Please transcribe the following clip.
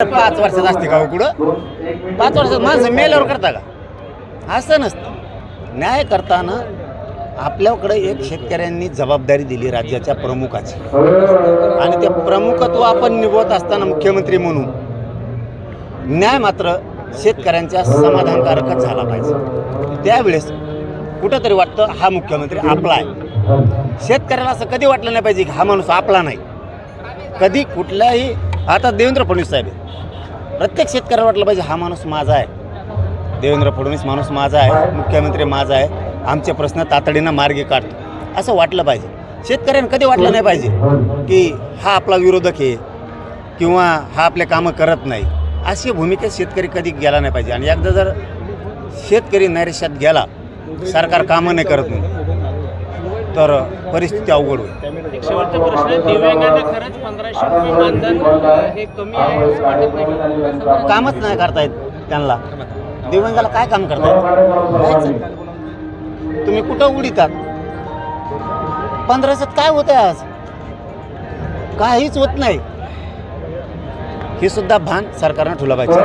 पाच वर्षात असते का हो कुठं? पाच वर्षात माणसं मेल्यावर करता का? असं नसतं. न्याय करताना आपल्याकडे एक शेतकऱ्यांनी जबाबदारी दिली राज्याच्या प्रमुखाची. आणि ते प्रमुखत्व आपण निभवत असताना मुख्यमंत्री म्हणून न्याय मात्र शेतकऱ्यांच्या समाधानकारकच झाला पाहिजे. त्यावेळेस कुठंतरी वाटतं हा मुख्यमंत्री आपला आहे. शेतकऱ्याला असं कधी वाटलं नाही पाहिजे की हा माणूस आपला नाही. कधी कुठल्याही आता देवेंद्र फडणवीस साहेब आहे. प्रत्येक शेतकऱ्याला वाटलं पाहिजे हा माणूस माझा आहे. देवेंद्र फडणवीस माणूस माझा आहे मुख्यमंत्री माझा आहे आमचे प्रश्न तातडीनं मार्गी काढतो. असं वाटलं पाहिजे. शेतकऱ्यांना कधी वाटलं नाही पाहिजे की हा आपला विरोधक आहे किंवा हा आपले कामं करत नाही. अशी भूमिकेत शेतकरी कधी गेला नाही पाहिजे. आणि एकदा जर शेतकरी नैराश्यात गेला सरकार कामं नाही करत नाही तर परिस्थिती अवघड होईल. एक शेवटचा प्रश्न दिव्यांगांना खरंच पंधराशे रुपये मानधन अं, हे कमी आहे असं वाटत नाही? कामच नाही करता येत त्यांना. दिव्यांगाला काय काम करता येत काहीच नाही. तुम्ही कुठं उडीतात? पंधराशेत काय होतं आज? काहीच होत नाही. हे सुद्धा भान सरकारनं ठेवलं पाहिजे